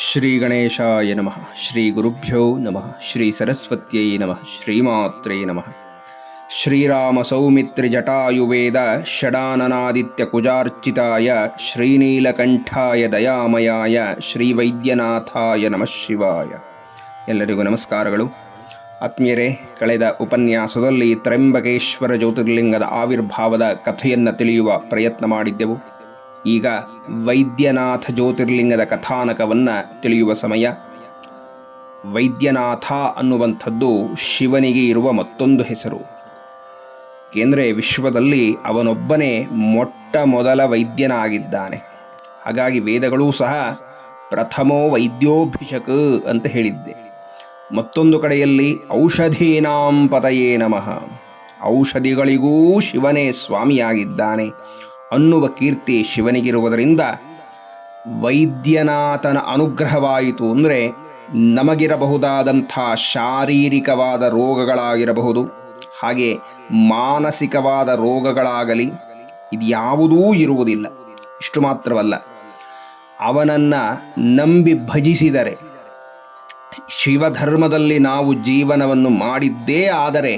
ಶ್ರೀ ಗಣೇಶಾಯ ನಮಃ ಶ್ರೀ ಗುರುಭ್ಯೋ ನಮಃ ಶ್ರೀ ಸರಸ್ವತ್ಯೈ ನಮಃ ಶ್ರೀಮಾತ್ರೇ ನಮಃ ಶ್ರೀರಾಮ ಸೌಮಿತ್ರಿ ಜಟಾಯುವೇದ ಷಡಾನನಾದಿತ್ಯ ಕುಜಾರ್ಚಿತಾಯ ಶ್ರೀನೀಲಕಂಠಾಯ ದಯಾಮಯಾಯ ಶ್ರೀ ವೈದ್ಯನಾಥಾಯ ನಮಃ ಶಿವಾಯ ಎಲ್ಲರಿಗೂ ನಮಸ್ಕಾರಗಳು. ಆತ್ಮೀಯರೇ, ಕಳೆದ ಉಪನ್ಯಾಸದಲ್ಲಿ ತ್ರ್ಯಂಬಕೇಶ್ವರ ಜ್ಯೋತಿರ್ಲಿಂಗದ ಆವಿರ್ಭಾವದ ಕಥೆಯನ್ನು ತಿಳಿಯುವ ಪ್ರಯತ್ನ ಮಾಡಿದ್ದೆವು. ಈಗ ವೈದ್ಯನಾಥ ಜ್ಯೋತಿರ್ಲಿಂಗದ ಕಥಾನಕವನ್ನು ತಿಳಿಯುವ ಸಮಯ. ವೈದ್ಯನಾಥ ಅನ್ನುವಂಥದ್ದು ಶಿವನಿಗೆ ಇರುವ ಮತ್ತೊಂದು ಹೆಸರು. ಏಕೆಂದರೆ ವಿಶ್ವದಲ್ಲಿ ಅವನೊಬ್ಬನೇ ಮೊಟ್ಟ ಮೊದಲ ವೈದ್ಯನಾಗಿದ್ದಾನೆ. ಹಾಗಾಗಿ ವೇದಗಳೂ ಸಹ ಪ್ರಥಮೋ ವೈದ್ಯೋಭಿಷಕ್ ಅಂತ ಹೇಳಿದ್ದೆ. ಮತ್ತೊಂದು ಕಡೆಯಲ್ಲಿ ಔಷಧೀನಾಂ ಪತಯೇ ನಮಃ. ಔಷಧಿಗಳಿಗೂ ಶಿವನೇ ಸ್ವಾಮಿಯಾಗಿದ್ದಾನೆ. ಅನ್ನುವ ಕೀರ್ತಿ ಶಿವನಿಗಿರುವುದರಿಂದ ವೈದ್ಯನಾಥನ ಅನುಗ್ರಹವಾಯಿತು ಅಂದರೆ ನಮಗಿರಬಹುದಾದಂಥ ಶಾರೀರಿಕವಾದ ರೋಗಗಳಾಗಿರಬಹುದು. ಹಾಗೆ ಮಾನಸಿಕವಾದ ರೋಗಗಳಾಗಲಿ ಇದ್ಯಾವುದೂ ಇರುವುದಿಲ್ಲ. ಇಷ್ಟು ಮಾತ್ರವಲ್ಲ, ಅವನನ್ನು ನಂಬಿ ಭಜಿಸಿದರೆ, ಶಿವಧರ್ಮದಲ್ಲಿ ನಾವು ಜೀವನವನ್ನು ಮಾಡಿದ್ದೇ ಆದರೆ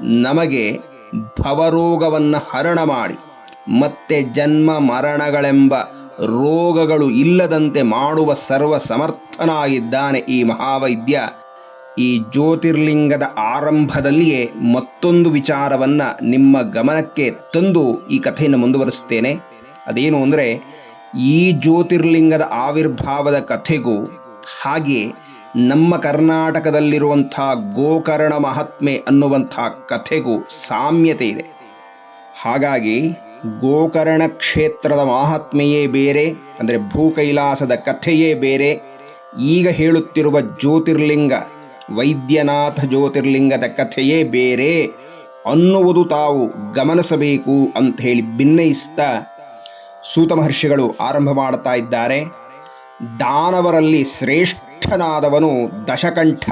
ನಮಗೆ ಭವರೋಗವನ್ನು ಹರಣ ಮಾಡಿ ಮತ್ತೆ ಜನ್ಮ ಮರಣಗಳೆಂಬ ರೋಗಗಳು ಇಲ್ಲದಂತೆ ಮಾಡುವ ಸರ್ವ ಸಮರ್ಥನಾಗಿದ್ದಾನೆ ಈ ಮಹಾವೈದ್ಯ. ಈ ಜ್ಯೋತಿರ್ಲಿಂಗದ ಆರಂಭದಲ್ಲಿಯೇ ಮತ್ತೊಂದು ವಿಚಾರವನ್ನು ನಿಮ್ಮ ಗಮನಕ್ಕೆ ತಂದು ಈ ಕಥೆಯನ್ನು ಮುಂದುವರಿಸ್ತೇನೆ ಅದೇನು ಅಂದರೆ, ಈ ಜ್ಯೋತಿರ್ಲಿಂಗದ ಆವಿರ್ಭಾವದ ಕಥೆಗೂ ಹಾಗೆ ನಮ್ಮ ಕರ್ನಾಟಕದಲ್ಲಿರುವಂಥ ಗೋಕರ್ಣ ಮಹಾತ್ಮೆ ಅನ್ನುವಂಥ ಕಥೆಗೂ ಸಾಮ್ಯತೆ ಇದೆ. ಹಾಗಾಗಿ ಗೋಕರ್ಣ ಕ್ಷೇತ್ರದ ಮಹಾತ್ಮೆಯೇ ಬೇರೆ, ಅಂದರೆ ಭೂಕೈಲಾಸದ ಕಥೆಯೇ ಬೇರೆ. ಈಗ ಹೇಳುತ್ತಿರುವ ಜ್ಯೋತಿರ್ಲಿಂಗ, ವೈದ್ಯನಾಥ ಜ್ಯೋತಿರ್ಲಿಂಗದ ಕಥೆಯೇ ಬೇರೆ. ಅನ್ನುವುದು ತಾವು ಗಮನಿಸಬೇಕು ಅಂತ ಹೇಳಿ ಭಿನ್ನಯಿಸ್ತಾ ಸೂತ ಮಹರ್ಷಿಗಳು ಆರಂಭ ಮಾಡ್ತಾ ಇದ್ದಾರೆ. ದಾನವರಲ್ಲಿ ಶ್ರೇಷ್ಠನಾದವನು ದಶಕಂಠ.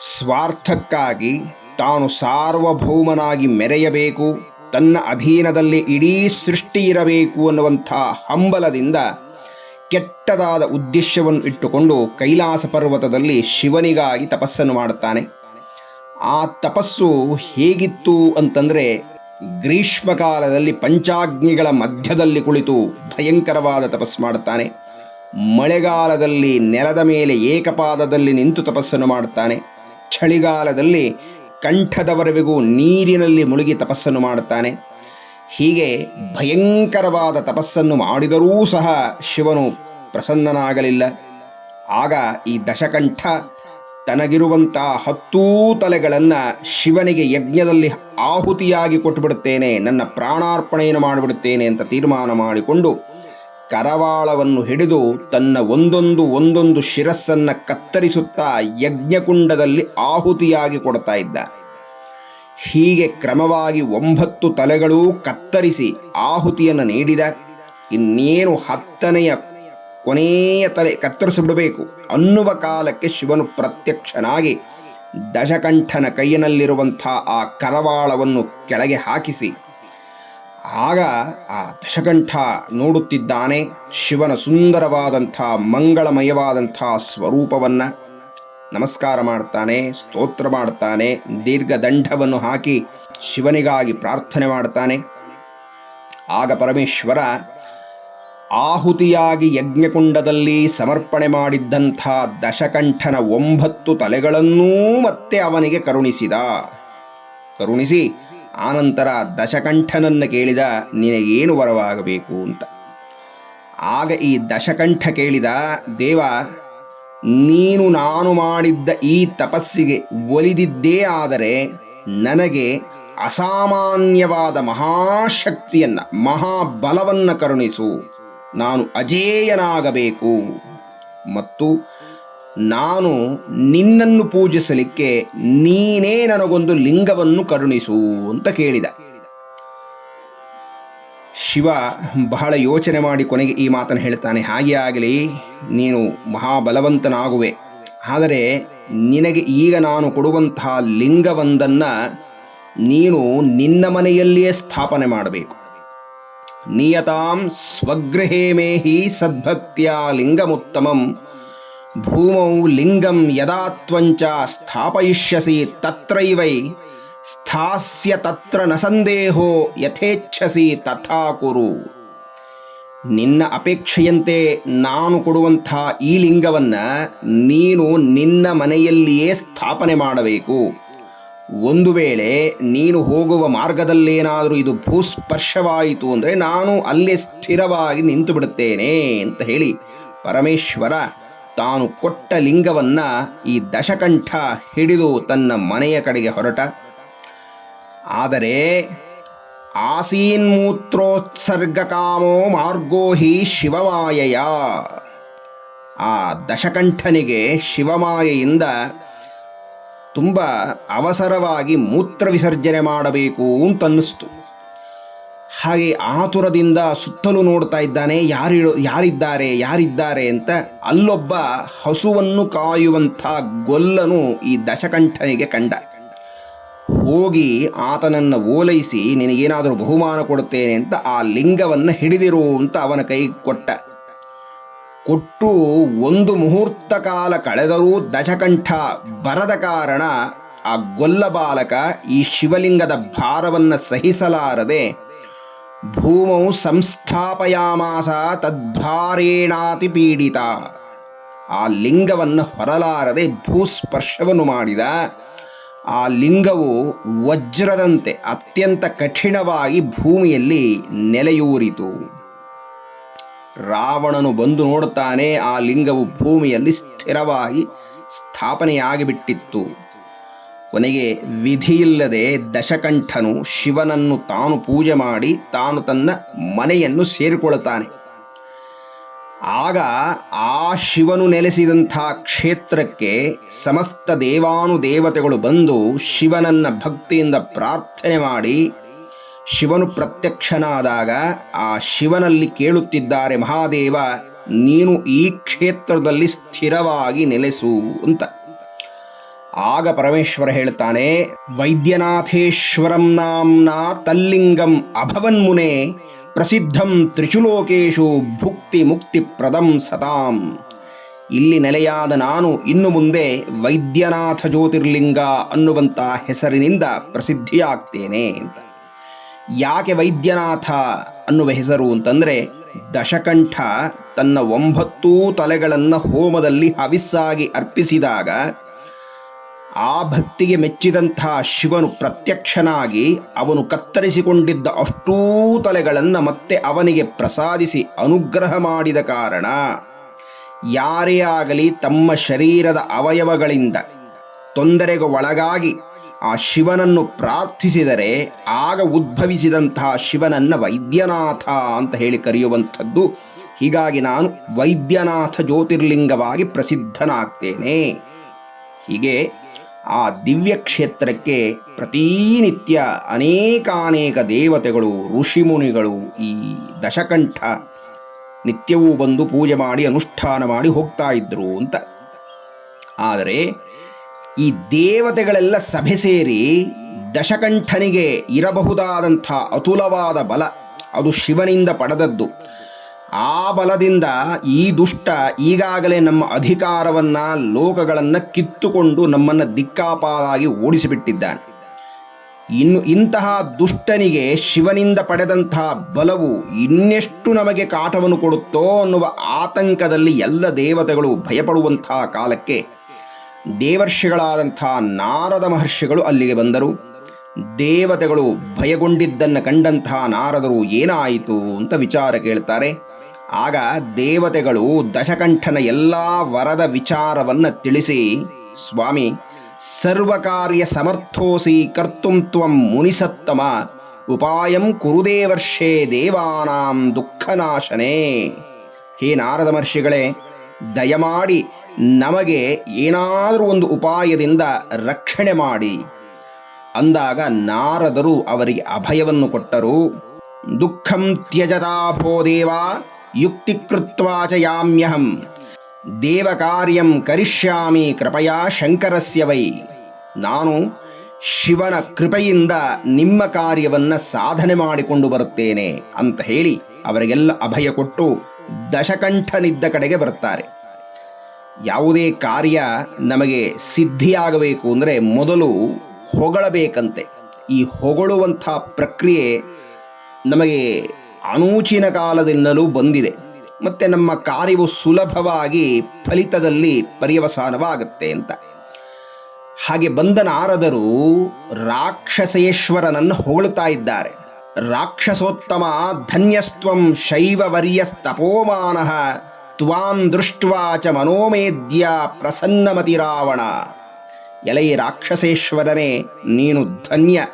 ಸ್ವಾರ್ಥಕ್ಕಾಗಿ ತಾನು ಸಾರ್ವಭೌಮನಾಗಿ ಮೆರೆಯಬೇಕು. ತನ್ನ ಅಧೀನದಲ್ಲಿ ಇಡೀ ಸೃಷ್ಟಿ ಇರಬೇಕು ಅನ್ನುವಂಥ ಹಂಬಲದಿಂದ ಕೆಟ್ಟದಾದ ಉದ್ದೇಶವನ್ನು ಇಟ್ಟುಕೊಂಡು ಕೈಲಾಸ ಪರ್ವತದಲ್ಲಿ ಶಿವನಿಗಾಗಿ ತಪಸ್ಸನ್ನು ಮಾಡುತ್ತಾನೆ. ಆ ತಪಸ್ಸು ಹೇಗಿತ್ತು ಅಂತಂದರೆ ಗ್ರೀಷ್ಮಕಾಲದಲ್ಲಿ ಪಂಚಾಗ್ನಿಗಳ ಮಧ್ಯದಲ್ಲಿ ಕುಳಿತು ಭಯಂಕರವಾದ ತಪಸ್ಸು ಮಾಡುತ್ತಾನೆ. ಮಳೆಗಾಲದಲ್ಲಿ ನೆಲದ ಮೇಲೆ ಏಕಪಾದದಲ್ಲಿ ನಿಂತು ತಪಸ್ಸನ್ನು ಮಾಡುತ್ತಾನೆ. ಚಳಿಗಾಲದಲ್ಲಿ ಕಂಠದವರೆವಿಗೂ ನೀರಿನಲ್ಲಿ ಮುಳುಗಿ ತಪಸ್ಸನ್ನು ಮಾಡುತ್ತಾನೆ. ಹೀಗೆ ಭಯಂಕರವಾದ ತಪಸ್ಸನ್ನು ಮಾಡಿದರೂ ಸಹ ಶಿವನು ಪ್ರಸನ್ನನಾಗಲಿಲ್ಲ. ಆಗ ಈ ದಶಕಂಠ ತನಗಿರುವಂಥ ಹತ್ತೂ ತಲೆಗಳನ್ನು ಶಿವನಿಗೆ ಯಜ್ಞದಲ್ಲಿ ಆಹುತಿಯಾಗಿ ಕೊಟ್ಟುಬಿಡುತ್ತೇನೆ ನನ್ನ ಪ್ರಾಣಾರ್ಪಣೆಯನ್ನು ಮಾಡಿಬಿಡುತ್ತೇನೆ ಅಂತ ತೀರ್ಮಾನ ಮಾಡಿಕೊಂಡು ಕರವಾಳವನ್ನು ಹಿಡಿದು ತನ್ನ ಒಂದೊಂದು ಒಂದೊಂದು ಶಿರಸ್ಸನ್ನು ಕತ್ತರಿಸುತ್ತಾ ಯಜ್ಞಕುಂಡದಲ್ಲಿ ಆಹುತಿಯಾಗಿ ಕೊಡ್ತಾ ಇದ್ದ. ಹೀಗೆ ಕ್ರಮವಾಗಿ ಒಂಬತ್ತು ತಲೆಗಳು ಕತ್ತರಿಸಿ ಆಹುತಿಯನ್ನು ನೀಡಿದ. ಇನ್ನೇನು ಹತ್ತನೆಯ ಕೊನೆಯ ತಲೆ ಕತ್ತರಿಸಿಬಿಡಬೇಕು ಅನ್ನುವ ಕಾಲಕ್ಕೆ ಶಿವನು ಪ್ರತ್ಯಕ್ಷನಾಗಿ ದಶಕಂಠನ ಕೈಯಿನಲ್ಲಿರುವಂಥ ಆ ಕರವಾಳವನ್ನು ಕೆಳಗೆ ಹಾಕಿಸಿ ಆಗ ಆ ದಶಕಂಠ ನೋಡುತ್ತಿದ್ದಾನೆ ಶಿವನ ಸುಂದರವಾದಂಥ ಮಂಗಳಮಯವಾದಂಥ ಸ್ವರೂಪವನ್ನು. ನಮಸ್ಕಾರ ಮಾಡ್ತಾನೆ, ಸ್ತೋತ್ರ ಮಾಡ್ತಾನೆ ದೀರ್ಘದಂಡವನ್ನು ಹಾಕಿ ಶಿವನಿಗಾಗಿ ಪ್ರಾರ್ಥನೆ ಮಾಡ್ತಾನೆ. ಆಗ ಪರಮೇಶ್ವರ ಆಹುತಿಯಾಗಿ ಯಜ್ಞಕುಂಡದಲ್ಲಿ ಸಮರ್ಪಣೆ ಮಾಡಿದ್ದಂಥ ದಶಕಂಠನ ಒಂಬತ್ತು ತಲೆಗಳನ್ನೂ ಮತ್ತೆ ಅವನಿಗೆ ಕರುಣಿಸಿದ. ಕರುಣಿಸಿ ಆನಂತರ ದಶಕಂಠನನ್ನು ಕೇಳಿದ ನಿನಗೇನು ವರವಾಗಬೇಕು ಅಂತ. ಆಗ ಈ ದಶಕಂಠ ಕೇಳಿದ, ದೇವ, ನೀನು ನಾನು ಮಾಡಿದ್ದ ಈ ತಪಸ್ಸಿಗೆ ಒಲಿದಿದ್ದೇ ಆದರೆ ನನಗೆ ಅಸಾಮಾನ್ಯವಾದ ಮಹಾಶಕ್ತಿಯನ್ನು, ಮಹಾಬಲವನ್ನು ಕರುಣಿಸು. ನಾನು ಅಜೇಯನಾಗಬೇಕು. ಮತ್ತು ನಾನು ನಿನ್ನನ್ನು ಪೂಜಿಸಲಿಕ್ಕೆ ನೀನೇ ನನಗೊಂದು ಲಿಂಗವನ್ನು ಕರುಣಿಸು ಅಂತ ಕೇಳಿದ. ಶಿವ ಬಹಳ ಯೋಚನೆ ಮಾಡಿ ಕೊನೆಗೆ ಈ ಮಾತನ್ನು ಹೇಳ್ತಾನೆ, ಹಾಗೆ ಆಗಲಿ, ನೀನು ಮಹಾಬಲವಂತನಾಗುವೆ. ಆದರೆ ನಿನಗೆ ಈಗ ನಾನು ಕೊಡುವಂತಹ ಲಿಂಗವೊಂದನ್ನು ನೀನು ನಿನ್ನ ಮನೆಯಲ್ಲಿಯೇ ಸ್ಥಾಪನೆ ಮಾಡಬೇಕು. ನಿಯತಾಂ ಸ್ವಗೃಹೇ ಮೇಹಿ ಸದ್ಭಕ್ತಿಯ ಲಿಂಗಮುತ್ತಮಂ ಭೂಮೌ ಲಿಂಗಂ ಯದಾ ತ್ವಂಚ ಸ್ಥಾಪಯಿಷ್ಯಸಿ ತತ್ರೈವೈ ಸ್ಥಾಸ್ಯ ತತ್ರ ನ ಸಂದೇಹೋ ಯಥೇಚ್ಛಸಿ ತಥಾ ಕುರು ನಿನ್ನ ಅಪೇಕ್ಷೆಯಂತೆ ನಾನು ಕೊಡುವಂಥ ಈ ಲಿಂಗವನ್ನು ನೀನು ನಿನ್ನ ಮನೆಯಲ್ಲಿಯೇ ಸ್ಥಾಪನೆ ಮಾಡಬೇಕು ಒಂದು ವೇಳೆ ನೀನು ಹೋಗುವ ಮಾರ್ಗದಲ್ಲೇನಾದರೂ ಇದು ಭೂಸ್ಪರ್ಶವಾಯಿತು ಅಂದರೆ ನಾನು ಅಲ್ಲೇ ಸ್ಥಿರವಾಗಿ ನಿಂತು ಬಿಡುತ್ತೇನೆ ಅಂತ ಹೇಳಿ ಪರಮೇಶ್ವರ ತಾನು ಕೊಟ್ಟ ಲಿಂಗವನ್ನ ಈ ದಶಕಂಠ ಹಿಡಿದು ತನ್ನ ಮನೆಯ ಕಡೆಗೆ ಹೊರಟ. ಆದರೆ ಆಸೀನ್ಮೂತ್ರೋತ್ಸರ್ಗಕಾಮೋ ಮಾರ್ಗೋ ಹಿ ಶಿವಮಾಯೆಯ. ಆ ದಶಕಂಠನಿಗೆ ಶಿವಮಾಯೆಯಿಂದ ತುಂಬ ಅವಸರವಾಗಿ ಮೂತ್ರ ವಿಸರ್ಜನೆ ಮಾಡಬೇಕು ಅಂತ ಅನ್ನಿಸ್ತು ಹಾಗೆ ಆತುರದಿಂದ ಸುತ್ತಲೂ ನೋಡ್ತಾ ಇದ್ದಾನೆ, ಯಾರು ಯಾರಿದ್ದಾರೆ ಯಾರಿದ್ದಾರೆ ಅಂತ ಅಲ್ಲೊಬ್ಬ ಹಸುವನ್ನು ಕಾಯುವಂಥ ಗೊಲ್ಲನು ಈ ದಶಕಂಠನಿಗೆ ಕಂಡ. ಹೋಗಿ ಆತನನ್ನು ಓಲೈಸಿ, ನಿನಗೇನಾದರೂ ಬಹುಮಾನ ಕೊಡುತ್ತೇನೆ ಅಂತ ಆ ಲಿಂಗವನ್ನು ಹಿಡಿದಿರು ಅಂತ ಅವನ ಕೈ ಕೊಟ್ಟ. ಕೊಟ್ಟು ಒಂದು ಮುಹೂರ್ತ ಕಾಲ ಕಳೆದರೂ ದಶಕಂಠ ಬರದ ಕಾರಣ ಆ ಗೊಲ್ಲ ಬಾಲಕ ಈ ಶಿವಲಿಂಗದ ಭಾರವನ್ನು ಸಹಿಸಲಾರದೆ ಭೂಮೌ ಸಂಸ್ಥಾಪಯಾಮಾಸ ತದ್ಭಾರೇಣಾತಿ ಪೀಡಿತ. ಆ ಲಿಂಗವನ್ನು ಹೊರಲಾರದೆ ಭೂಸ್ಪರ್ಶವನ್ನು ಮಾಡಿದ. ಆ ಲಿಂಗವು ವಜ್ರದಂತೆ ಅತ್ಯಂತ ಕಠಿಣವಾಗಿ ಭೂಮಿಯಲ್ಲಿ ನೆಲೆಯೂರಿತು. ರಾವಣನು ಬಂದು ನೋಡುತ್ತಾನೆ, ಆ ಲಿಂಗವು ಭೂಮಿಯಲ್ಲಿ ಸ್ಥಿರವಾಗಿ ಸ್ಥಾಪನೆಯಾಗಿಬಿಟ್ಟಿತ್ತು. ಕೊನೆಗೆ ವಿಧಿಯಿಲ್ಲದೆ ದಶಕಂಠನು ಶಿವನನ್ನು ತಾನು ಪೂಜೆ ಮಾಡಿ ತಾನು ತನ್ನ ಮನೆಯನ್ನು ಸೇರಿಕೊಳ್ಳುತ್ತಾನೆ. ಆಗ ಆ ಶಿವನು ನೆಲೆಸಿದಂಥ ಕ್ಷೇತ್ರಕ್ಕೆ ಸಮಸ್ತ ದೇವಾನು ದೇವತೆಗಳು ಬಂದು ಶಿವನನ್ನ ಭಕ್ತಿಯಿಂದ ಪ್ರಾರ್ಥನೆ ಮಾಡಿ ಶಿವನು ಪ್ರತ್ಯಕ್ಷನಾದಾಗ ಆ ಶಿವನಲ್ಲಿ ಕೇಳುತ್ತಿದ್ದಾರೆ, ಮಹಾದೇವ, ನೀನು ಈ ಕ್ಷೇತ್ರದಲ್ಲಿ ಸ್ಥಿರವಾಗಿ ನೆಲೆಸು ಅಂತ. ಆಗ ಪರಮೇಶ್ವರ ಹೇಳ್ತಾನೆ ವೈದ್ಯನಾಥೇಶ್ವರಂ ನಾಂನ ತಲ್ಲಿಂಗಂ ಅಭವನ್ಮುನೆ ಪ್ರಸಿದ್ಧಂ ತ್ರಿಚುಲೋಕೇಶು ಭುಕ್ತಿ ಮುಕ್ತಿ ಪ್ರದಂ ಸತಾಂ ಇಲ್ಲಿ ನೆಲೆಯಾದ ನಾನು ಇನ್ನು ಮುಂದೆ ವೈದ್ಯನಾಥ ಜ್ಯೋತಿರ್ಲಿಂಗ ಅನ್ನುವಂಥ ಹೆಸರಿನಿಂದ ಪ್ರಸಿದ್ಧಿಯಾಗ್ತೇನೆ ಅಂತ. ಯಾಕೆ ವೈದ್ಯನಾಥ ಅನ್ನುವ ಹೆಸರು ಅಂತಂದರೆ, ದಶಕಂಠ ತನ್ನ ಒಂಬತ್ತೂ ತಲೆಗಳನ್ನು ಹೋಮದಲ್ಲಿ ಹವಿಸ್ಸಾಗಿ ಅರ್ಪಿಸಿದಾಗ ಆ ಭಕ್ತಿಗೆ ಮೆಚ್ಚಿದಂಥ ಶಿವನು ಪ್ರತ್ಯಕ್ಷನಾಗಿ ಅವನು ಕತ್ತರಿಸಿಕೊಂಡಿದ್ದ ಅಷ್ಟೂ ತಲೆಗಳನ್ನು ಮತ್ತೆ ಅವನಿಗೆ ಪ್ರಸಾದಿಸಿ ಅನುಗ್ರಹ ಮಾಡಿದ ಕಾರಣ ಯಾರೇ ಆಗಲಿ ತಮ್ಮ ಶರೀರದ ಅವಯವಗಳಿಂದ ತೊಂದರೆಗೆ ಒಳಗಾಗಿ ಆ ಶಿವನನ್ನು ಪ್ರಾರ್ಥಿಸಿದರೆ ಆಗ ಉದ್ಭವಿಸಿದಂತಹ ಶಿವನನ್ನ ವೈದ್ಯನಾಥ ಅಂತ ಹೇಳಿ ಕರೆಯುವಂಥದ್ದು. ಹೀಗಾಗಿ ನಾನು ವೈದ್ಯನಾಥ ಜ್ಯೋತಿರ್ಲಿಂಗವಾಗಿ ಪ್ರಸಿದ್ಧನಾಗ್ತೇನೆ. ಹೀಗೆ ಆ ದಿವ್ಯ ಕ್ಷೇತ್ರಕ್ಕೆ ಪ್ರತಿನಿತ್ಯ ಅನೇಕಾನೇಕ ದೇವತೆಗಳು, ಋಷಿಮುನಿಗಳು ಈ ದಶಕಂಠ ನಿತ್ಯವೂ ಬಂದು ಪೂಜೆ ಮಾಡಿ, ಅನುಷ್ಠಾನ ಮಾಡಿ ಹೋಗ್ತಾ ಇದ್ರು ಅಂತ. ಆದರೆ ಈ ದೇವತೆಗಳೆಲ್ಲ ಸಭೆ ಸೇರಿ ದಶಕಂಠನಿಗೆ ಇರಬಹುದಾದಂಥ ಅತುಲವಾದ ಬಲ ಅದು ಶಿವನಿಂದ ಪಡೆದದ್ದು. ಆ ಬಲದಿಂದ ಈ ದುಷ್ಟ ಈಗಾಗಲೇ ನಮ್ಮ ಅಧಿಕಾರವನ್ನ, ಲೋಕಗಳನ್ನು ಕಿತ್ತುಕೊಂಡು ನಮ್ಮನ್ನು ದಿಕ್ಕಾಪಾಲಾಗಿ ಓಡಿಸಿಬಿಟ್ಟಿದ್ದಾನೆ. ಇನ್ನು ಇಂತಹ ದುಷ್ಟನಿಗೆ ಶಿವನಿಂದ ಪಡೆದಂತಹ ಬಲವು ಇನ್ನೆಷ್ಟು ನಮಗೆ ಕಾಟವನ್ನು ಕೊಡುತ್ತೋ ಅನ್ನುವ ಆತಂಕದಲ್ಲಿ ಎಲ್ಲ ದೇವತೆಗಳು ಭಯಪಡುವಂತಹ ಕಾಲಕ್ಕೆ ದೇವರ್ಷಿಗಳಾದಂಥ ನಾರದ ಮಹರ್ಷಿಗಳು ಅಲ್ಲಿಗೆ ಬಂದರು. ದೇವತೆಗಳು ಭಯಗೊಂಡಿದ್ದನ್ನು ಕಂಡಂತಹ ನಾರದರು ಏನಾಯಿತು ಅಂತ ವಿಚಾರ ಕೇಳ್ತಾರೆ. ಆಗ ದೇವತೆಗಳು ದಶಕಂಠನ ಎಲ್ಲ ವರದ ವಿಚಾರವನ್ನು ತಿಳಿಸಿ, ಸ್ವಾಮಿ, ಸರ್ವಕಾರ್ಯ ಸಮರ್ಥೋಸಿ ಕರ್ತುಂ ತ್ವಂ ಮುನಿಸತ್ತಮ, ಉಪಾಯಂ ಕುರುದೇವರ್ಷೇ ದೇವಾನಾಂ ದುಃಖನಾಶನೇ. ಹೇ ನಾರದ ಮಹರ್ಷಿಗಳೇ, ದಯಮಾಡಿ ನಮಗೆ ಏನಾದರೂ ಒಂದು ಉಪಾಯದಿಂದ ರಕ್ಷಣೆ ಮಾಡಿ. ಅಂದಾಗ ನಾರದರು ಅವರಿಗೆ ಅಭಯವನ್ನು ಕೊಟ್ಟರು, ದುಃಖಂ ತ್ಯಜತಾ ಭೋ ದೇವ ಯುಕ್ತಿ ಕೃತ್ವಾ ಚ ಯಾಮ್ಯಹಂ. ದೇವಕಾರ್ಯಂ ಕರಿಷ್ಯಾಮಿ, ಕೃಪಯಾ ಶಂಕರಸ್ಯ ವೈ. ನಾನು ಶಿವನ ಕೃಪೆಯಿಂದ ನಿಮ್ಮ ಕಾರ್ಯವನ್ನು ಸಾಧನೆ ಮಾಡಿಕೊಂಡು ಬರುತ್ತೇನೆ ಅಂತ ಹೇಳಿ ಅವರಿಗೆಲ್ಲ ಅಭಯ ಕೊಟ್ಟು ದಶಕಂಠನಿದ್ದ ಕಡೆಗೆ ಬರುತ್ತಾರೆ ಯಾವುದೇ ಕಾರ್ಯ ನಮಗೆ ಸಿದ್ಧಿಯಾಗಬೇಕು ಅಂದರೆ ಮೊದಲು ಹೊಗಳಬೇಕಂತೆ. ಈ ಹೊಗಳುವಂಥ ಪ್ರಕ್ರಿಯೆ ನಮಗೆ ಅನೂಚಿನ ಕಾಲದಿಂದಲೂ ಬಂದಿದೆ. ಮತ್ತು ನಮ್ಮ ಕಾರ್ಯವು ಸುಲಭವಾಗಿ ಫಲಿತದಲ್ಲಿ ಪರ್ಯವಸಾನವಾಗುತ್ತೆ ಅಂತ. ಹಾಗೆ ಬಂದ ನಾರದರು ರಾಕ್ಷಸೇಶ್ವರನನ್ನು ಹೊಗಳುತ್ತಾ ಇದ್ದಾರೆ. ರಾಕ್ಷಸೋತ್ತಮ ಧನ್ಯಸ್ತ್ವಂ ಶೈವವರ್ಯಸ್ತಪೋಮಾನ ತ್ವಾಂ ದೃಷ್ಟ್ವಾಚ ಚ ಮನೋಮೇದ್ಯ ಪ್ರಸನ್ನಮತಿ ರಾವಣ. ಎಲೈ ರಾಕ್ಷಸೇಶ್ವರನೇ, ನೀನು ಧನ್ಯ.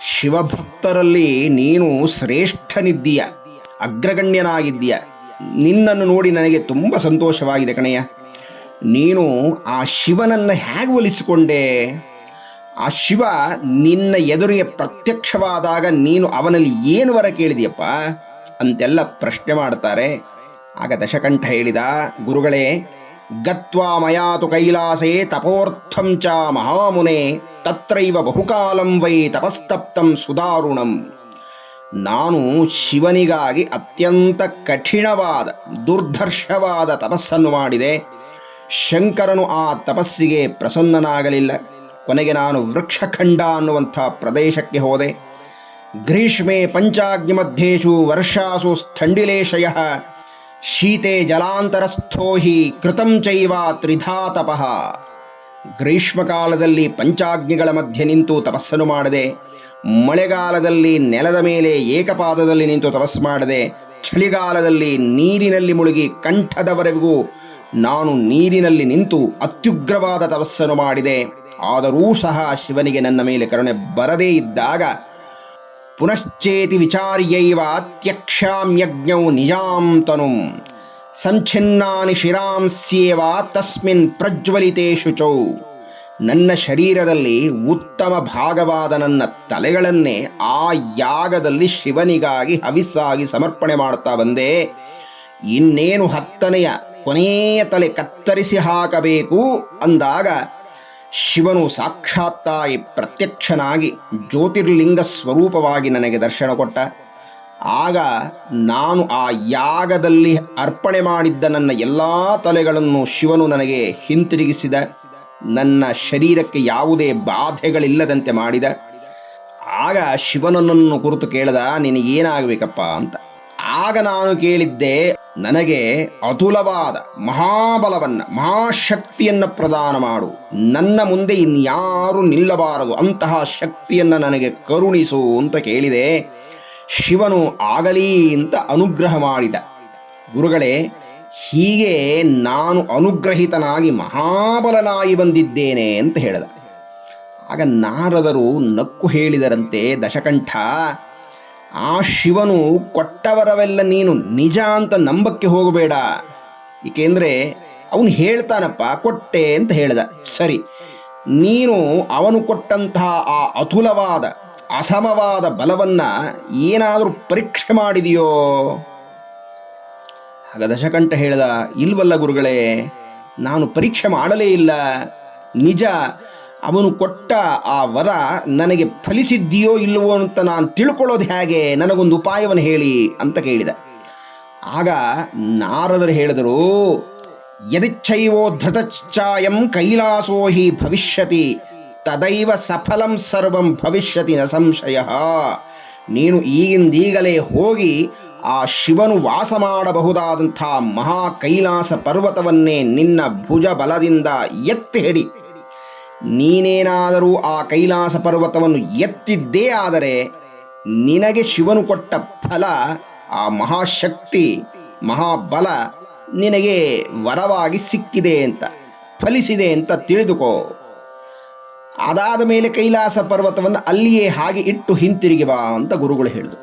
ಶಿವಭಕ್ತರಲ್ಲಿ ನೀನು ಶ್ರೇಷ್ಠನಿದ್ದೀಯ, ಅಗ್ರಗಣ್ಯನಾಗಿದ್ದೀಯ. ನಿನ್ನನ್ನು ನೋಡಿ ನನಗೆ ತುಂಬ ಸಂತೋಷವಾಗಿದೆ ಕಣಯ್ಯ. ನೀನು ಆ ಶಿವನನ್ನು ಹೇಗೆ ಒಲಿಸಿಕೊಂಡೆ? ಆ ಶಿವ ನಿನ್ನ ಎದುರಿಗೆ ಪ್ರತ್ಯಕ್ಷವಾದಾಗ ನೀನು ಅವನಲ್ಲಿ ಏನು ವರ ಕೇಳಿದೆಯಪ್ಪ? ಅಂತೆಲ್ಲ ಪ್ರಶ್ನೆ ಮಾಡ್ತಾರೆ. ಆಗ ದಶಕಂಠ ಹೇಳಿದ, ಗುರುಗಳೇ ಗತ್ವಾ ಮಯಾತು ಕೈಲಾಸೇ ತಪೋರ್ಥಂ ಚ ಮಹಾಮುನೆ ತತ್ರೈವ ಬಹುಕಾಲಂ ವೈ ತಪಸ್ತಪ್ತಂ ಸುದಾರುಣಂ ನಾನು ಶಿವನಿಗಾಗಿ ಅತ್ಯಂತ ಕಠಿಣವಾದ ದುರ್ಧರ್ಷವಾದ ತಪಸ್ಸನ್ನು ಮಾಡಿದೆ। ಶಂಕರನು ಆ ತಪಸ್ಸಿಗೆ ಪ್ರಸನ್ನನಾಗಲಿಲ್ಲ। ಕೊನೆಗೆ ನಾನು ವೃಕ್ಷಖಂಡ ಅನ್ನುವಂಥ ಪ್ರದೇಶಕ್ಕೆ ಹೋದೆ। ಗ್ರೀಷ್ಮೆ ಪಂಚಾಗ್ನಿ ಮಧ್ಯೇಶು ವರ್ಷಾಸು ಸ್ಥಂಡಿಲೇಶಯ ಶೀತೆ ಜಲಾಂತರಸ್ಥೋ ಹಿ ಕೃತಂ ಚೈವ ತ್ರಿಧಾ ತಪಃ ಗ್ರೀಷ್ಮಕಾಲದಲ್ಲಿ ಪಂಚಾಗ್ನಿಗಳ ಮಧ್ಯೆ ನಿಂತು ತಪಸ್ಸನ್ನು ಮಾಡದೆ, ಮಳೆಗಾಲದಲ್ಲಿ ನೆಲದ ಮೇಲೆ ಏಕಪಾದದಲ್ಲಿ ನಿಂತು ತಪಸ್ಸು ಮಾಡದೆ, ಚಳಿಗಾಲದಲ್ಲಿ ನೀರಿನಲ್ಲಿ ಮುಳುಗಿ ಕಂಠದವರೆಗೂ ನಾನು ನೀರಿನಲ್ಲಿ ನಿಂತು ಅತ್ಯುಗ್ರವಾದ ತಪಸ್ಸನ್ನು ಮಾಡಿದೆ. ಆದರೂ ಸಹ ಶಿವನಿಗೆ ನನ್ನ ಮೇಲೆ ಕರುಣೆ ಬರದೇ ಇದ್ದಾಗ ಪುನಶ್ಚೇತಿ ವಿಚಾರ್ಯೈವ ಅತ್ಯಕ್ಷಾಮ್ಯಜ್ಞೌ ನಿಜಾಂ ತನುಂ ಸಂಛಿನ್ನಾನಿ ಶಿರಾಂಸ್ಯೇವ ತಸ್ಮಿನ್ ಪ್ರಜ್ವಲಿತೇಶು ಚೌ ನನ್ನ ಶರೀರದಲ್ಲಿ ಉತ್ತಮ ಭಾಗವಾದ ನನ್ನ ತಲೆಗಳನ್ನೇ ಆ ಯಾಗದಲ್ಲಿ ಶಿವನಿಗಾಗಿ ಹವಿಸ್ಸಾಗಿ ಸಮರ್ಪಣೆ ಮಾಡ್ತಾ ಬಂದೆ। ಇನ್ನೇನು ಹತ್ತನೆಯ ಕೊನೆಯ ತಲೆ ಕತ್ತರಿಸಿ ಹಾಕಬೇಕು ಅಂದಾಗ ಶಿವನು ಸಾಕ್ಷಾತ್ತಾಗಿ ಪ್ರತ್ಯಕ್ಷನಾಗಿ ಜ್ಯೋತಿರ್ಲಿಂಗ ಸ್ವರೂಪವಾಗಿ ನನಗೆ ದರ್ಶನ ಕೊಟ್ಟ. ಆಗ ನಾನು ಆ ಯಾಗದಲ್ಲಿ ಅರ್ಪಣೆ ಮಾಡಿದ್ದ ನನ್ನ ಎಲ್ಲ ತಲೆಗಳನ್ನು ಶಿವನು ನನಗೆ ಹಿಂತಿರುಗಿಸಿದ. ನನ್ನ ಶರೀರಕ್ಕೆ ಯಾವುದೇ ಬಾಧೆಗಳಿಲ್ಲದಂತೆ ಮಾಡಿದ. ಆಗ ಶಿವನನ್ನು ಕುರಿತು ಕೇಳಿದ, ನಿನಗೇನಾಗಬೇಕಪ್ಪ ಅಂತ. ಆಗ ನಾನು ಕೇಳಿದ್ದೆ ನನಗೆ ಅತುಲವಾದ ಮಹಾಬಲವನ್ನು, ಮಹಾಶಕ್ತಿಯನ್ನು ಪ್ರದಾನ ಮಾಡು. ನನ್ನ ಮುಂದೆ ಇನ್ಯಾರು ನಿಲ್ಲಬಾರದು. ಅಂತಹ ಶಕ್ತಿಯನ್ನು ನನಗೆ ಕರುಣಿಸು ಅಂತ ಕೇಳಿದೆ. ಶಿವನು ಆಗಲಿ ಅಂತ ಅನುಗ್ರಹ ಮಾಡಿದ. ಗುರುಗಳೇ, ಹೀಗೆ ನಾನು ಅನುಗ್ರಹಿತನಾಗಿ ಮಹಾಬಲನಾಗಿ ಬಂದಿದ್ದೇನೆ ಅಂತ ಹೇಳಿದ. ಆಗ ನಾರದರು ನಕ್ಕು ಹೇಳಿದರಂತೆ, ದಶಕಂಠ ಆ ಶಿವನು ಕೊಟ್ಟವರವೆಲ್ಲ ನೀನು ನಿಜ ಅಂತ ನಂಬಕ್ಕೆ ಹೋಗಬೇಡ. ಏಕೆಂದರೆ ಅವನು ಹೇಳ್ತಾನಪ್ಪ, ಕೊಟ್ಟೆ ಅಂತ ಹೇಳಿದ. ಸರಿ, ನೀನು ಅವನು ಕೊಟ್ಟಂತಹ ಆ ಅತುಲವಾದ, ಅಸಮವಾದ ಬಲವನ್ನ ಏನಾದರೂ ಪರೀಕ್ಷೆ ಮಾಡಿದೆಯೋ? ಆಗ ದಶಕಂಠ ಹೇಳ್ದ, ಇಲ್ವಲ್ಲ ಗುರುಗಳೇ, ನಾನು ಪರೀಕ್ಷೆ ಮಾಡಲೇ ಇಲ್ಲ. ನಿಜ ಅವನು ಕೊಟ್ಟ ಆ ವರ ನನಗೆ ಫಲಿಸಿದ್ದೀಯೋ ಇಲ್ಲವೋ ಅಂತ ನಾನು ತಿಳ್ಕೊಳ್ಳೋದು ಹೇಗೆ? ನನಗೊಂದು ಉಪಾಯವನ್ನು ಹೇಳಿ ಅಂತ ಕೇಳಿದ. ಆಗ ನಾರದರು ಹೇಳಿದರು ಯದಿಚ್ಛೈವೋದ್ಧತಚ್ಚಾಯಂ ಕೈಲಾಸೋ ಹಿ ಭವಿಷ್ಯತಿ, ತದೈವ ಸಫಲಂ ಸರ್ವಂ ಭವಿಷ್ಯತಿ ನ ಸಂಶಯ. ನೀನು ಈಗಿಂದೀಗಲೇ ಹೋಗಿ ಆ ಶಿವನು ವಾಸ ಮಾಡಬಹುದಾದಂಥ ಮಹಾ ಕೈಲಾಸ ಪರ್ವತವನ್ನೇ ನಿನ್ನ ಭುಜ ಬಲದಿಂದ ಎತ್ತಿ ಹಿಡಿ ನೀನೇನಾದರೂ ಆ ಕೈಲಾಸ ಪರ್ವತವನ್ನು ಎತ್ತಿದ್ದೇ ಆದರೆ ನಿನಗೆ ಶಿವನು ಕೊಟ್ಟ ಫಲ, ಆ ಮಹಾಶಕ್ತಿ, ಮಹಾಬಲ ನಿನಗೆ ವರವಾಗಿ ಸಿಕ್ಕಿದೆ ಅಂತ, ಫಲಿಸಿದೆ ಅಂತ ತಿಳಿದುಕೋ. ಅದಾದ ಮೇಲೆ ಕೈಲಾಸ ಪರ್ವತವನ್ನು ಅಲ್ಲಿಯೇ ಹಾಗೆ ಇಟ್ಟು ಹಿಂತಿರುಗಿ ಬಾ ಅಂತ ಗುರುಗಳು ಹೇಳಿದರು.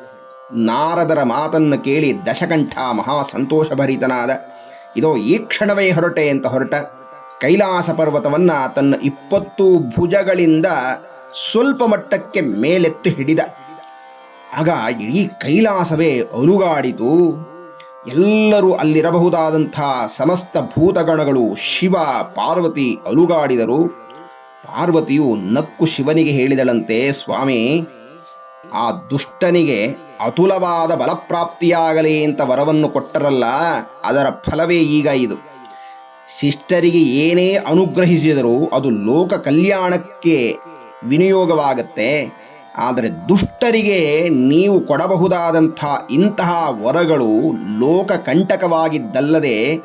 ನಾರದರ ಮಾತನ್ನು ಕೇಳಿ ದಶಕಂಠ ಮಹಾ ಸಂತೋಷಭರಿತನಾದ ಇದೋ ಈ ಕ್ಷಣವೇ ಹೊರಟೆ ಅಂತ ಹೊರಟ. ಕೈಲಾಸ ಪರ್ವತವನ್ನು ತನ್ನ ಇಪ್ಪತ್ತು ಭುಜಗಳಿಂದ ಸ್ವಲ್ಪ ಮಟ್ಟಕ್ಕೆ ಮೇಲೆತ್ತು ಹಿಡಿದ. ಆಗ ಇಡೀ ಕೈಲಾಸವೇ ಅಲುಗಾಡಿತು. ಎಲ್ಲರೂ ಅಲ್ಲಿರಬಹುದಾದಂಥ ಸಮಸ್ತ ಭೂತಗಣಗಳು ಶಿವ, ಪಾರ್ವತಿ ಅಲುಗಾಡಿದರು. ಪಾರ್ವತಿಯು ನಕ್ಕು ಶಿವನಿಗೆ ಹೇಳಿದಳಂತೆ, ಸ್ವಾಮಿ, ಆ ದುಷ್ಟನಿಗೆ ಅತುಲವಾದ ಬಲಪ್ರಾಪ್ತಿಯಾಗಲಿ ಅಂತ ವರವನ್ನು ಕೊಟ್ಟರಲ್ಲ, ಅದರ ಫಲವೇ ಈಗ ಇದು. ಶಿಷ್ಟರಿಗೆ ಏನೇ ಅನುಗ್ರಹಿಸಿದರೂ ಅದು ಲೋಕ ಕಲ್ಯಾಣಕ್ಕೆ ವಿನಿಯೋಗವಾಗತ್ತೆ. ಆದರೆ ದುಷ್ಟರಿಗೆ ನೀವು ಕೊಡಬಹುದಾದಂಥ ಇಂತಹ ವರಗಳು ಲೋಕ ಕಂಟಕವಾಗಿದ್ದಲ್ಲದೆ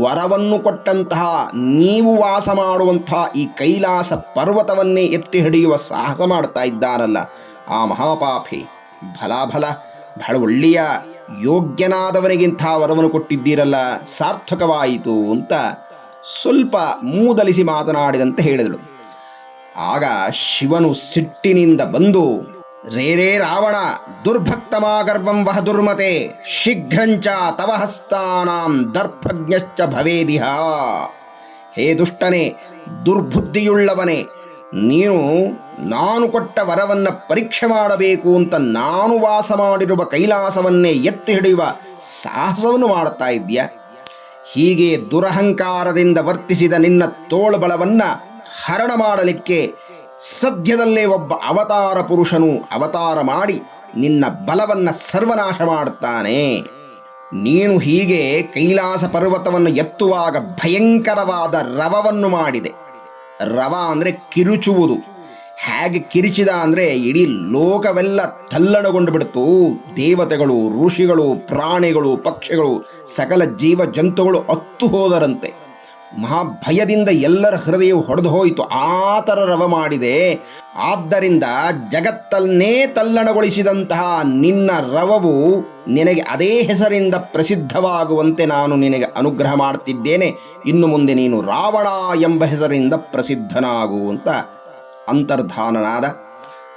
ವರವನ್ನು ಕೊಟ್ಟಂತಹ ನೀವು ವಾಸ ಮಾಡುವಂತಹ ಈ ಕೈಲಾಸ ಪರ್ವತವನ್ನೇ ಎತ್ತಿ ಹಿಡಿಯುವ ಸಾಹಸ ಮಾಡ್ತಾ ಇದ್ದಾರಲ್ಲ. ಆ ಮಹಾಪಾಪಿ ಭಲ, ಬಹಳ ಒಳ್ಳೆಯ ಯೋಗ್ಯನಾದವನಿಗಿಂಥ ವರವನ್ನು ಕೊಟ್ಟಿದ್ದೀರಲ್ಲ, ಸಾರ್ಥಕವಾಯಿತು ಅಂತ ಸ್ವಲ್ಪ ಮೂದಲಿಸಿ ಮಾತನಾಡಿದಂತೆ ಹೇಳಿದಳು. ಆಗ ಶಿವನು ಸಿಟ್ಟಿನಿಂದ ಬಂದು ರೇರೇ ರಾವಣ, ದುರ್ಭಕ್ತಮಾಗರ್ವಂ ವಹ ದುರ್ಮತೆ, ಶೀಘ್ರಂಚ ತವ ಹಸ್ತಾನಾಂ ದರ್ಭಜ್ಞಶ್ಚ ಭವೇದಿಹ. ಹೇ ದುಷ್ಟನೇ, ದುರ್ಬುದ್ಧಿಯುಳ್ಳವನೇ ನೀನು ನಾನು ಕೊಟ್ಟ ವರವನ್ನು ಪರೀಕ್ಷೆ ಮಾಡಬೇಕು ಅಂತ ನಾನು ವಾಸ ಮಾಡಿರುವ ಕೈಲಾಸವನ್ನೇ ಎತ್ತಿ ಹಿಡಿಯುವ ಸಾಹಸವನ್ನು ಮಾಡುತ್ತಾ ಇದ್ದೀಯ? ಹೀಗೆ ದುರಹಂಕಾರದಿಂದ ವರ್ತಿಸಿದ ನಿನ್ನ ತೋಳ್ಬಲವನ್ನ ಹರಣ ಮಾಡಲಿಕ್ಕೆ ಸದ್ಯದಲ್ಲೇ ಒಬ್ಬ ಅವತಾರ ಪುರುಷನು ಅವತಾರ ಮಾಡಿ ನಿನ್ನ ಬಲವನ್ನ ಸರ್ವನಾಶ ಮಾಡುತ್ತಾನೆ. ನೀನು ಹೀಗೆ ಕೈಲಾಸ ಪರ್ವತವನ್ನು ಎತ್ತುವಾಗ ಭಯಂಕರವಾದ ರವವನ್ನು ಮಾಡಿದೆ. ರವ ಅಂದರೆ ಕಿರುಚುವುದು. ಹೇಗೆ ಕಿರಿಚಿದ ಅಂದರೆ ಇಡೀ ಲೋಕವೆಲ್ಲ ತಲ್ಲಣಗೊಂಡು ಬಿಡ್ತು. ದೇವತೆಗಳು, ಋಷಿಗಳು, ಪ್ರಾಣಿಗಳು, ಪಕ್ಷಿಗಳು, ಸಕಲ ಜೀವ ಜಂತುಗಳು ಅತ್ತು ಹೋದರಂತೆ. ಮಹಾಭಯದಿಂದ ಎಲ್ಲರ ಹೃದಯವು ಹೊಡೆದು ಹೋಯಿತು. ಆ ಥರ ರವ ಮಾಡಿದೆ. ಆದ್ದರಿಂದ ಜಗತ್ತನ್ನೇ ತಲ್ಲಣಗೊಳಿಸಿದಂತಹ ನಿನ್ನ ರವವು ನಿನಗೆ ಅದೇ ಹೆಸರಿಂದ ಪ್ರಸಿದ್ಧವಾಗುವಂತೆ ನಾನು ನಿನಗೆ ಅನುಗ್ರಹ ಮಾಡ್ತಿದ್ದೇನೆ. ಇನ್ನು ಮುಂದೆ ನೀನು ರಾವಣ ಎಂಬ ಹೆಸರಿಂದ ಪ್ರಸಿದ್ಧನಾಗು ಅಂತ ಅಂತರ್ಧಾನನಾದ.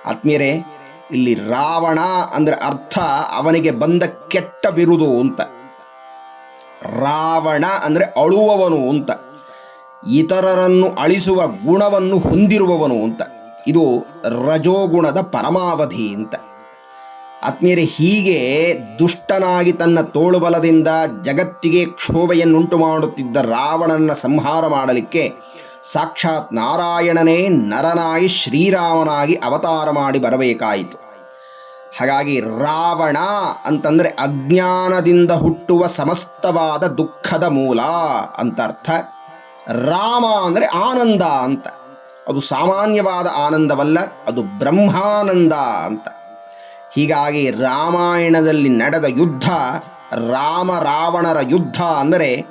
ಆತ್ಮೀಯರೇ, ಇಲ್ಲಿ ರಾವಣ ಅಂದರೆ ಅರ್ಥ ಅವನಿಗೆ ಬಂದ ಕೆಟ್ಟ ಬಿರುದು ಅಂತ. ರಾವಣ ಅಂದರೆ ಅಳುವವನು ಅಂತ. ಇತರರನ್ನು ಅಳಿಸುವ ಗುಣವನ್ನು ಹೊಂದಿರುವವನು ಅಂತ. ಇದು ರಜೋಗುಣದ ಪರಮಾವಧಿ ಅಂತ. ಆತ್ಮೀಯರೇ, ಹೀಗೆ ದುಷ್ಟನಾಗಿ ತನ್ನ ತೋಳುಬಲದಿಂದ ಜಗತ್ತಿಗೆ ಕ್ಷೋಭೆಯನ್ನುಂಟು ಮಾಡುತ್ತಿದ್ದ ರಾವಣನ ಸಂಹಾರ ಮಾಡಲಿಕ್ಕೆ ಸಾಕ್ಷಾತ್ ನಾರಾಯಣನೇ ನರನಾಗಿ ಶ್ರೀರಾಮನಾಗಿ ಅವತಾರ ಮಾಡಿ ಬರಬೇಕಾಯಿತು. ಹಾಗಾಗಿ ರಾವಣ ಅಂತಂದರೆ ಅಜ್ಞಾನದಿಂದ ಹುಟ್ಟುವ ಸಮಸ್ತವಾದ ದುಃಖದ ಮೂಲ ಅಂತ ಅರ್ಥ. ರಾಮ ಅಂದರೆ ಆನಂದ ಅಂತ. ಅದು ಸಾಮಾನ್ಯವಾದ ಆನಂದವಲ್ಲ, ಅದು ಬ್ರಹ್ಮಾನಂದ ಅಂತ. ಹೀಗಾಗಿ ರಾಮಾಯಣದಲ್ಲಿ ನಡೆದ ಯುದ್ಧ, ರಾಮ ರಾವಣರ ಯುದ್ಧ ಅಂದರೆ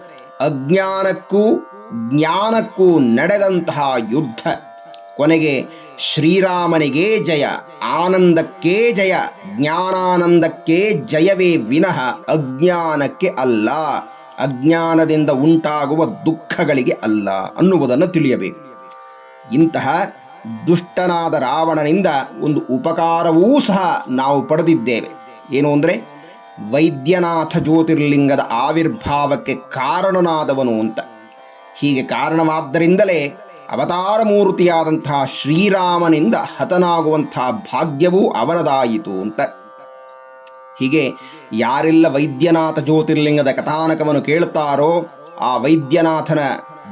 ಅಜ್ಞಾನಕ್ಕೂ ಜ್ಞಾನಕ್ಕೂ ನಡೆದಂತಹ ಯುದ್ಧ. ಕೊನೆಗೆ ಶ್ರೀರಾಮನಿಗೆ ಜಯ, ಆನಂದಕ್ಕೆ ಜಯ, ಜ್ಞಾನಾನಂದಕ್ಕೆ ಜಯವೇ ವಿನಃ, ಅಜ್ಞಾನಕ್ಕೆ ಅಲ್ಲ, ಅಜ್ಞಾನದಿಂದ ಉಂಟಾಗುವ ದುಃಖಗಳಿಗೆ ಅಲ್ಲ ಅನ್ನುವುದನ್ನು ತಿಳಿಯಬೇಕು. ಇಂತಹ ದುಷ್ಟನಾದ ರಾವಣನಿಂದ ಒಂದು ಉಪಕಾರವೂ ಸಹ ನಾವು ಪಡೆದಿದ್ದೇವೆ. ಏನು ಅಂದರೆ, ವೈದ್ಯನಾಥ ಜ್ಯೋತಿರ್ಲಿಂಗದ ಆವಿರ್ಭಾವಕ್ಕೆ ಕಾರಣನಾದವನು ಅಂತ. ಹೀಗೆ ಕಾರಣವಾದ್ದರಿಂದಲೇ ಅವತಾರ ಮೂರ್ತಿಯಾದಂತಹ ಶ್ರೀರಾಮನಿಂದ ಹತನಾಗುವಂಥ ಭಾಗ್ಯವೂ ಅವರದಾಯಿತು ಅಂತ. ಹೀಗೆ ಯಾರೆಲ್ಲ ವೈದ್ಯನಾಥ ಜ್ಯೋತಿರ್ಲಿಂಗದ ಕಥಾನಕವನ್ನು ಕೇಳುತ್ತಾರೋ, ಆ ವೈದ್ಯನಾಥನ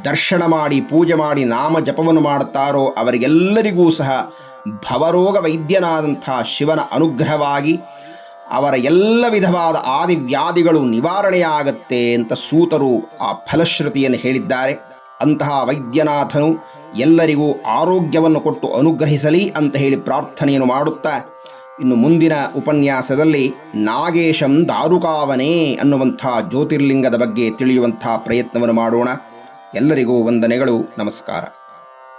ದರ್ಶನ ಮಾಡಿ, ಪೂಜೆ ಮಾಡಿ, ನಾಮ ಜಪವನ್ನು ಮಾಡುತ್ತಾರೋ, ಅವರಿಗೆಲ್ಲರಿಗೂ ಸಹ ಭವರೋಗ ವೈದ್ಯನಾದಂಥ ಶಿವನ ಅನುಗ್ರಹವಾಗಿ ಅವರ ಎಲ್ಲ ವಿಧವಾದ ಆದಿವ್ಯಾಧಿಗಳು ನಿವಾರಣೆಯಾಗತ್ತೆ ಅಂತ ಸೂತರು ಆ ಫಲಶ್ರುತಿಯನ್ನು ಹೇಳಿದ್ದಾರೆ. ಅಂತಹ ವೈದ್ಯನಾಥನು ಎಲ್ಲರಿಗೂ ಆರೋಗ್ಯವನ್ನು ಕೊಟ್ಟು ಅನುಗ್ರಹಿಸಲಿ ಅಂತ ಹೇಳಿ ಪ್ರಾರ್ಥನೆಯನ್ನು ಮಾಡುತ್ತಾ, ಇನ್ನು ಮುಂದಿನ ಉಪನ್ಯಾಸದಲ್ಲಿ ನಾಗೇಶಂ ದಾರುಕಾವನೇ ಅನ್ನುವಂಥ ಜ್ಯೋತಿರ್ಲಿಂಗದ ಬಗ್ಗೆ ತಿಳಿಯುವಂಥ ಪ್ರಯತ್ನವನ್ನು ಮಾಡೋಣ. ಎಲ್ಲರಿಗೂ ವಂದನೆಗಳು, ನಮಸ್ಕಾರ.